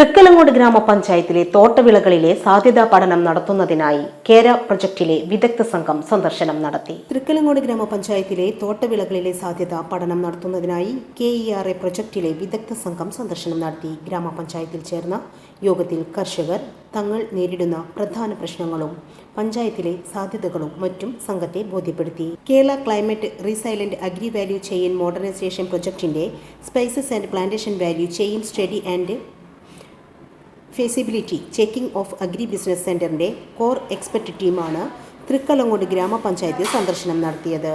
തൃക്കലങ്ങോട് ഗ്രാമപഞ്ചായത്തിലെ തോട്ടവിളകളിലെ സാധ്യതാ പഠനം നടത്തുന്നതിനായി കേര പ്രൊജക്ടിലെ വിദഗ്ധ സംഘം സന്ദർശനം നടത്തി. തൃക്കലങ്ങോട് ഗ്രാമപഞ്ചായത്തിലെ തോട്ടവിളകളിലെ സാധ്യത പഠനം നടത്തുന്നതിനായി കെ ഇ ആർ എ പ്രൊജക്ടിലെ വിദഗ്ധ സംഘം സന്ദർശനം നടത്തി. ഗ്രാമപഞ്ചായത്തിൽ ചേർന്ന യോഗത്തിൽ കർഷകർ തങ്ങൾ നേരിടുന്ന പ്രധാന പ്രശ്നങ്ങളും പഞ്ചായത്തിലെ സാധ്യതകളും മറ്റും സംഘത്തെ ബോധ്യപ്പെടുത്തി. Kerala climate resilient agri value chain modernisation പ്രൊജക്ടിന്റെ spices and plantation value chain study and feasibility checking of agri business സെന്ററിന്റെ കോർ എക്സ്പെർട്ട് ടീമാണ് തൃക്കലങ്ങോട് ഗ്രാമപഞ്ചായത്തിൽ സന്ദർശനം നടത്തിയത്.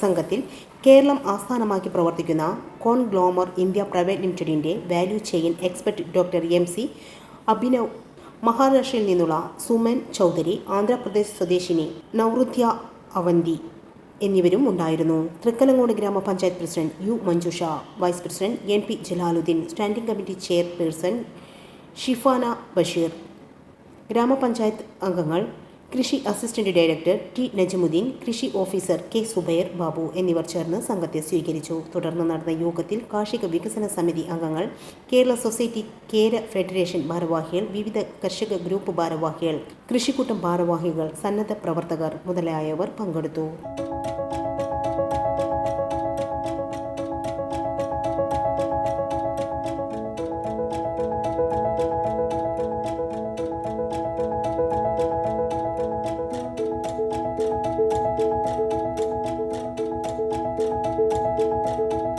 സംഘത്തിൽ കേരളം ആസ്ഥാനമാക്കി പ്രവർത്തിക്കുന്ന കോൺ ഗ്ലോമർ ഇന്ത്യ പ്രൈവറ്റ് ലിമിറ്റഡിന്റെ value chain expert doctor M C Abhinav മഹാരാഷ്ട്രയിൽ നിന്നുള്ള സുമൻ ചൗധരി ആന്ധ്രാപ്രദേശ് സ്വദേശിനി നവൃത്യ അവന്തി എന്നിവരും ഉണ്ടായിരുന്നു. തൃക്കലങ്ങോട് ഗ്രാമപഞ്ചായത്ത് president U Manjusha vice president N P Jalaluddin standing committee chairperson Shifana Basheer. ഗ്രാമപഞ്ചായത്ത് അംഗങ്ങൾ കൃഷി അസിസ്റ്റന്റ് ഡയറക്ടർ ടി നജമുദ്ദീൻ കൃഷി ഓഫീസർ കെ സുബൈർ ബാബു എന്നിവർ ചേർന്ന് സംഘത്തെ സ്വീകരിച്ചു. തുടർന്ന് നടന്ന യോഗത്തിൽ കാർഷിക വികസന സമിതി അംഗങ്ങൾ കേരള സൊസൈറ്റി കേര ഫെഡറേഷൻ ഭാരവാഹികൾ വിവിധ കർഷക ഗ്രൂപ്പ് ഭാരവാഹികൾ കൃഷിക്കൂട്ടം ഭാരവാഹികൾ സന്നദ്ധ പ്രവർത്തകർ മുതലായവർ പങ്കെടുത്തു.